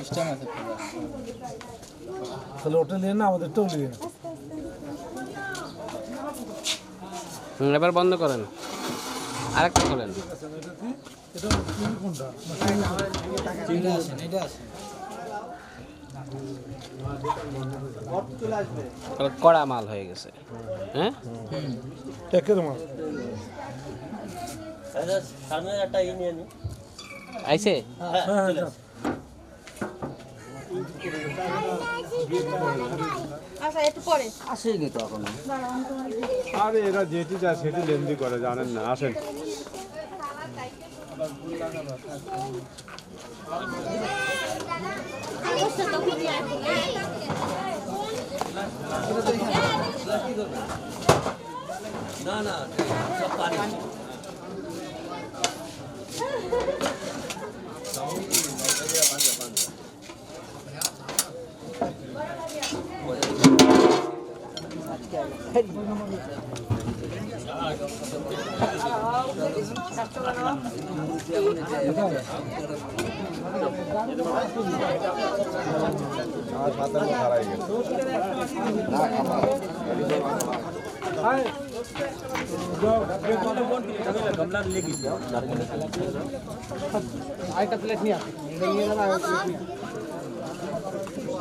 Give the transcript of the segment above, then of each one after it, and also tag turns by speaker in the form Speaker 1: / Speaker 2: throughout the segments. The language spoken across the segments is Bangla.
Speaker 1: সিস্টেম আছে।
Speaker 2: তাহলে ওটা নিয়ে না আমাদেরটাও নিয়ে না।
Speaker 3: এবার বন্ধ করেন। আরেকটা তাহলে কড়া মাল হয়ে গেছে। হ্যাঁ?
Speaker 2: মাল হ্যাঁ হ্যাঁ যাও।
Speaker 4: আচ্ছা একটু পরে
Speaker 1: আসেনি তো এখনও।
Speaker 5: আরে এরা যেটি যায় সেটি লেন্দি করে জানেন না আসেন।
Speaker 3: गमला लेगी आइटा प्लेट नहीं आती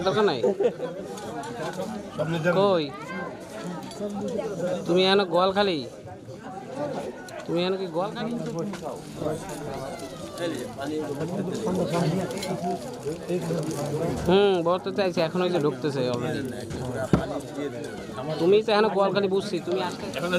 Speaker 3: দরকার নাই কই? তুমি এখানে গোয়াল খালি? তুমি এখানে কি গোয়াল খালি? হুম বলতে চাইছি এখন ওই যে ঢুকতেছে অলরেডি তুমি তো এখানে গোয়াল খালি বুঝছি তুমি আসতে
Speaker 4: এখানে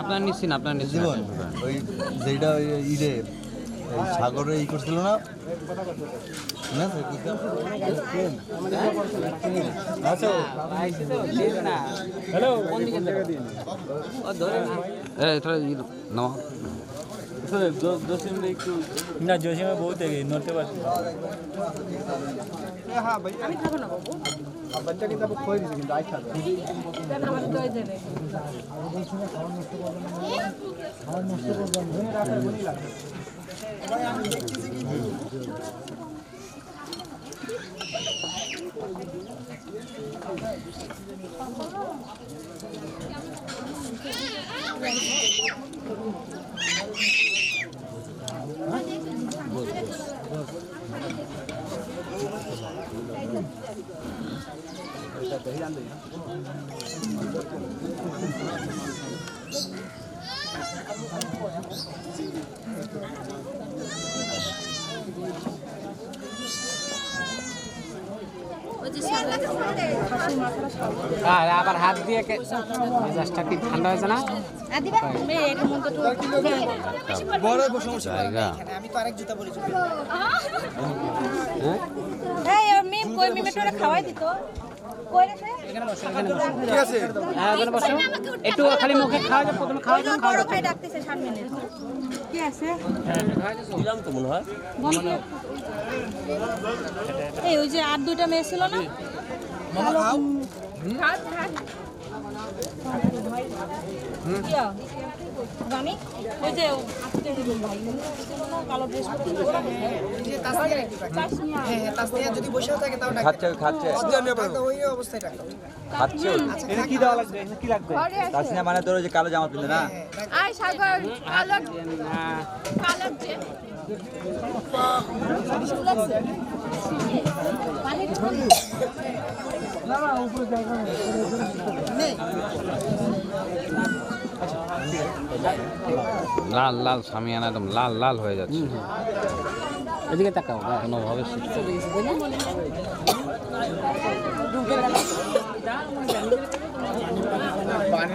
Speaker 3: আপনার নিচ্ছেন আপনার নিচ্ছেন।
Speaker 6: ওই যেটা ওই ইরে সাগরে ই করছিল না? না তো কি আচ্ছা
Speaker 3: হ্যালো এই থোড়া ই নাও
Speaker 1: না জসিমে বহুত দেখি নড়তে পারছি
Speaker 4: আমি খাব না বাবু কেন আমার দই দেবে
Speaker 3: আর আবার হাত দিয়ে কে- মেজাজটা কি ঠান্ডা হয়েছে না
Speaker 4: আদিবা মে এক মন তো
Speaker 3: জায়গা
Speaker 4: এই আমি কই মিমেটোরে খাওয়াই দিত। কই রে সে?
Speaker 3: হ্যাঁ ওখানে বসো। একটু খালি মুখে খাওয়া যাবে প্রথমে খাওয়া যাবে
Speaker 4: কি আছে? দিলাম তো মনে হয়। এই ওই যে আর দুইটা মেয়ে ছিল না?
Speaker 7: মানে তোর যে কালো জামা পিনতে না
Speaker 8: কালো
Speaker 3: লাল লাল সামিয়ানা একদম লাল লাল হয়ে যাচ্ছে। এদিকে তাকাও কোনোভাবে
Speaker 4: পানি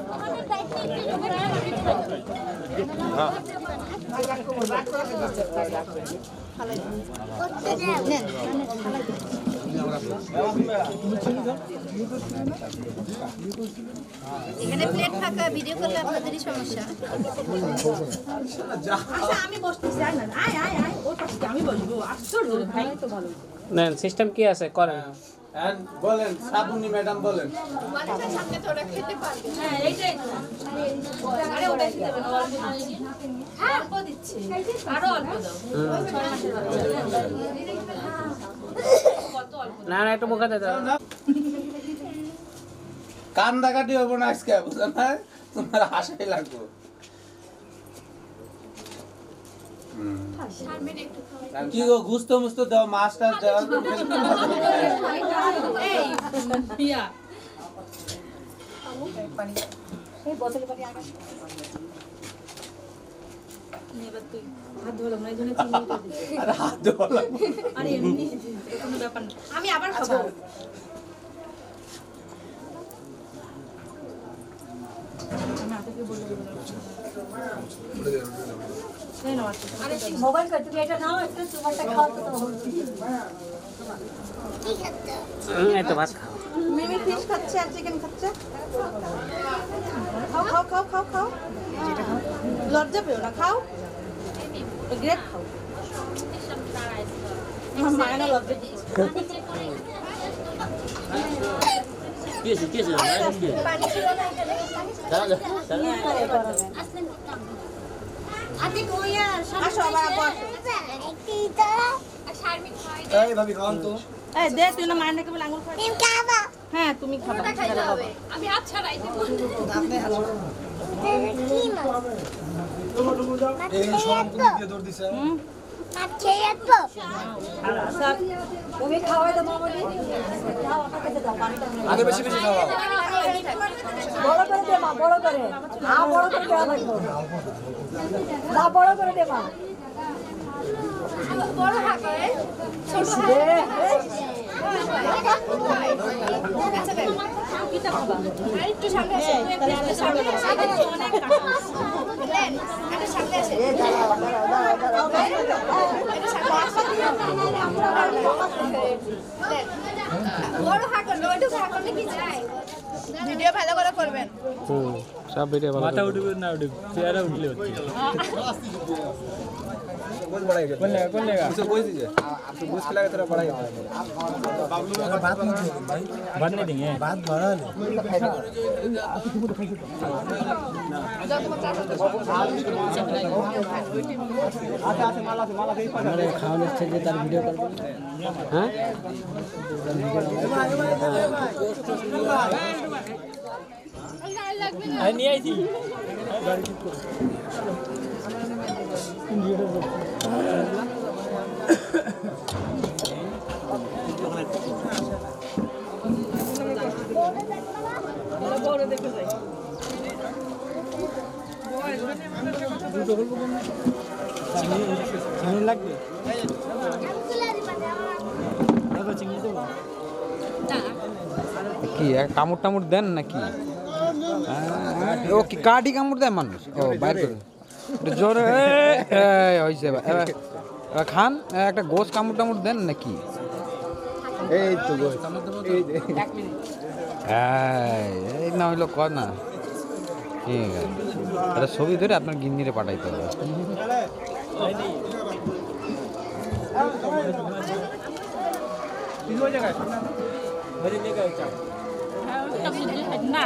Speaker 2: এখানে
Speaker 8: প্লেট ফাঁকা ভিডিও করলে আপনাদেরই সমস্যা।
Speaker 4: আচ্ছা আমি বসতেছি আয় না আয় আয় আয় ওর পাশে আমি বসবো। আশ্চর্য ভাই। তো ভালো
Speaker 3: নেন সিস্টেম কি আছে? করেন।
Speaker 5: বলেন শ্রাবণী ম্যাডাম বলেন।
Speaker 8: সামনে তো ওরা খেতে পারবে
Speaker 4: হ্যাঁ এইটাই আরে ওটা এসে না অল্প দিচ্ছি অল্প দিচ্ছি আরও অল্প দাও ছয় মাসের বাচ্চা কত অল্প
Speaker 3: না না একটু মুখে দাও
Speaker 5: কান্দা কাটি হব না আজকে বুঝো না? তোমার হাসাই লাগবো।
Speaker 8: খাও।
Speaker 5: কি গো গুস্ত মুস্ত দাও
Speaker 4: না। আমি আবার খাব। এই নাও।
Speaker 9: মোবাইল করে তুমি এটা নাও একটু তোমারটা খাও তো
Speaker 3: হুম, ভাত খাও
Speaker 4: মিমি ফিশ খাচ্ছে আর চিকেন খাচ্ছে খাও খাও খাও খাও খাও লজ্জা পেও না খাও গ্রেট খাও মায়ের লজ্জা
Speaker 8: ছিল না
Speaker 4: আসো।
Speaker 8: আর শারমিন খাওয়াই
Speaker 4: এই দে তুই না মায়ের নাকি বলে আঙুল খাওয়া হ্যাঁ তুমি খাবা
Speaker 8: খাইতে হবে। আমি হাত ছাড়াই দেব।
Speaker 9: তুমি খাওয়াই দাও মামনি দাও আমার কাছে দাও পানিটা আগে বেশি বেশি খাওয়াও বড় করে দে মা বড় করে। আ বড় করে দেওয়া লাগবে। না বড় করে দে মা।
Speaker 8: বড় হাত ছোট আসে একটু সামনে আসে
Speaker 4: অনেক কাটা।
Speaker 8: দেন একটু সামনে আসে বড় बोझ बढ़ाएगा कौन लेगा कौन लेगा
Speaker 3: उसे बोझ दीजिए। आपसे
Speaker 7: बोझ खिलाएगा तेरा बढ़ाएगा बात बात नहीं देंगे। बात बढ़ा ले खाने अच्छे से
Speaker 2: तार वीडियो
Speaker 3: कर
Speaker 7: हाँ? नहीं आई थी।
Speaker 10: কি কামড় টামড় দেন নাকি? হ্যাঁ, ও কি কাঠি কামড় দেয় মানুষ? ও বাইর করে। জোরে হয়েছে খান একটা গোস কামড় টামড় দেন নাকি?
Speaker 7: এই তো
Speaker 10: না হইল কর না। ঠিক আছে। একটা ছবি ধরে আপনার গিন্নিরে পাঠাইতে হবে।
Speaker 1: না